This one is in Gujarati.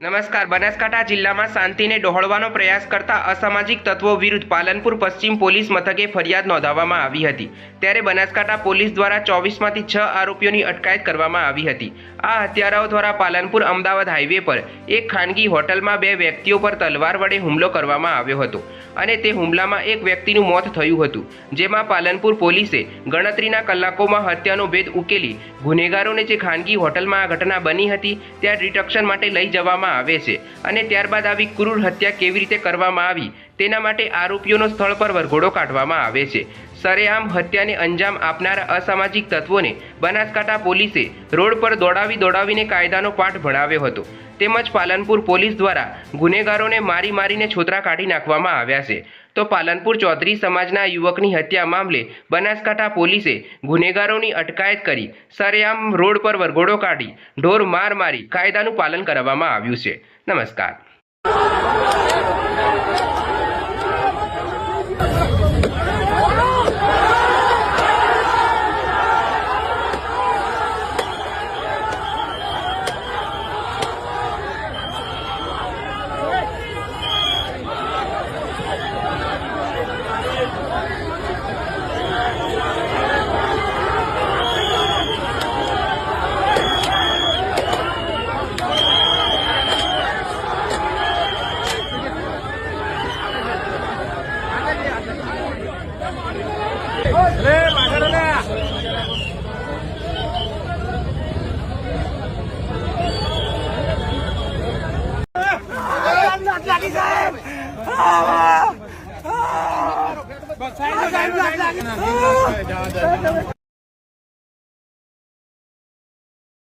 નમસ્કાર. બનાસકાંઠા જિલ્લામાં શાંતિને ડહોળવાનો પ્રયાસ કરતા અસામાજિક તત્વો વિરુદ્ધ પાલનપુર પશ્ચિમ પોલીસ મથકે ફરિયાદ નોંધાવવામાં આવી હતી. ત્યારે બનાસકાંઠા પોલીસ દ્વારા ચોવીસમાંથી છ આરોપીઓની અટકાયત કરવામાં આવી હતી. આ હત્યારાઓ દ્વારા પાલનપુર અમદાવાદ હાઈવે પર એક ખાનગી હોટલમાં બે વ્યક્તિઓ પર તલવાર વડે હુમલો કરવામાં આવ્યો હતો અને તે હુમલામાં એક વ્યક્તિનું મોત થયું હતું. જેમાં પાલનપુર પોલીસે ગણતરીના કલાકોમાં હત્યાનો ભેદ ઉકેલી ગુનેગારોને જે ખાનગી હોટલમાં આ ઘટના બની હતી, ત્યાં ડિટેક્શન માટે લઈ જવામાં આવે છે અને ત્યારબાદ આવી ક્રૂર હત્યા કેવી રીતે કરવામાં આવી તેના માટે આરોપીઓનો સ્થળ પર વરઘોડો કાઢવામાં આવે છે. સરેઆમ હત્યાને અંજામ આપનારા અસામાજિક તત્વોને બનાસકાંઠા પોલીસે રોડ પર દોડાવી દોડાવીને કાયદાનો પાઠ ભણાવ્યો હતો. તેમજ પાલનપુર પોલીસ દ્વારા ગુનેગારોને મારી મારીને છોતરા કાઢી નાખવામાં આવ્યા છે. તો પાલનપુર ચૌધરી સમાજના યુવકની હત્યા મામલે બનાસકાંઠા પોલીસે ગુનેગારોની અટકાયત કરી સરેઆમ રોડ પર વરઘોડો કાઢી ઢોર માર મારી કાયદાનું પાલન કરવામાં આવ્યું છે. નમસ્કાર. ਬਸ ਸਾਈਡ ਨਾਲ ਜਾ ਜਾ